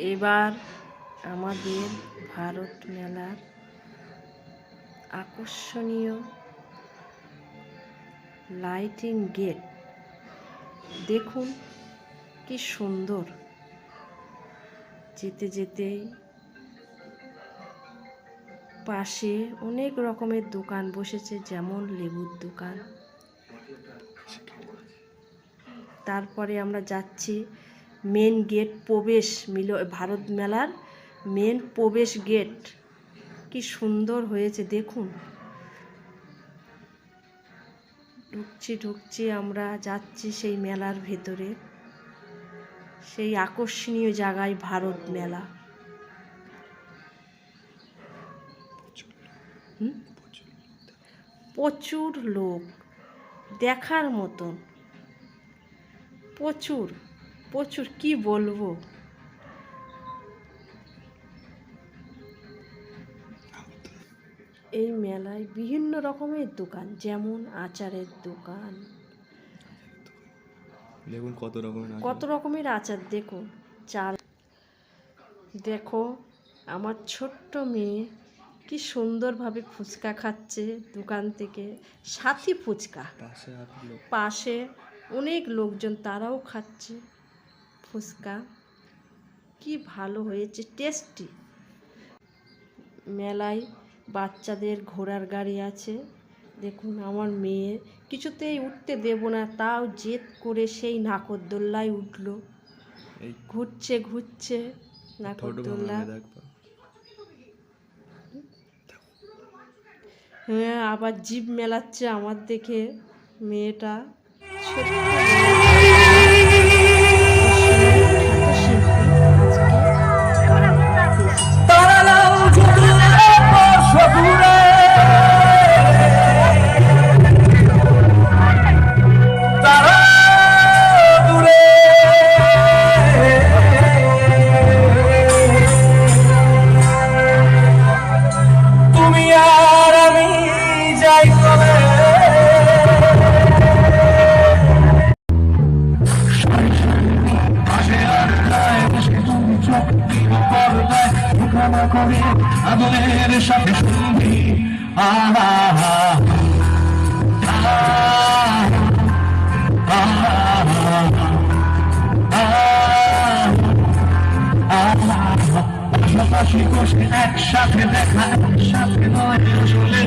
এবার আমাদের ভারত মেলার আকর্ষণীয় লাইটিং গেট দেখুন কি সুন্দর। যেতে যেতেই পাশে অনেক রকমের দোকান বসেছে, যেমন লেবুর দোকান। তারপরে আমরা যাচ্ছি মেন গেট প্রবেশ মিল, ভারত মেলার মেন প্রবেশ গেট। কি সুন্দর হয়েছে, দেখুন। ঢুকছি ঢুকছি, আমরা যাচ্ছি সেই মেলার ভেতরে। সেই আকর্ষণীয় জায়গায় ভারত মেলা? প্রচুর লোক, দেখার মতন। প্রচুর। প্রচুর কি বলব? এই মেলায় বিভিন্ন রকমের দোকান যেমন আচারের দোকান। দেখুন কত রকমের কত রকমের আচার দেখুন। চাল দেখো আমার ছোট্ট মেয়ে কি সুন্দরভাবে ফুচকা খাচ্ছে দোকান থেকে। সাথী ফুচকা। পাশে অনেক লোকজন তারাও খাচ্ছে। ফুচকা? কি ভালো হয়েছে টেস্টি মেলায় বাচ্চাদের ঘোড়ার গাড়ি আছে। দেখুন আমার মেয়ে। কিছুতেই উঠতে দেব না তাও জেদ করে সেই নাকরদোল্লায় উঠল। ঘুরছে ঘুরছে নাকরদোল্লা হ্যাঁ আবার জিভ মেলাচ্ছে আমার দেখে মেয়েটা। সাথে সঙ্গী আহা একসাথে দেখা একসাথে নয় চলে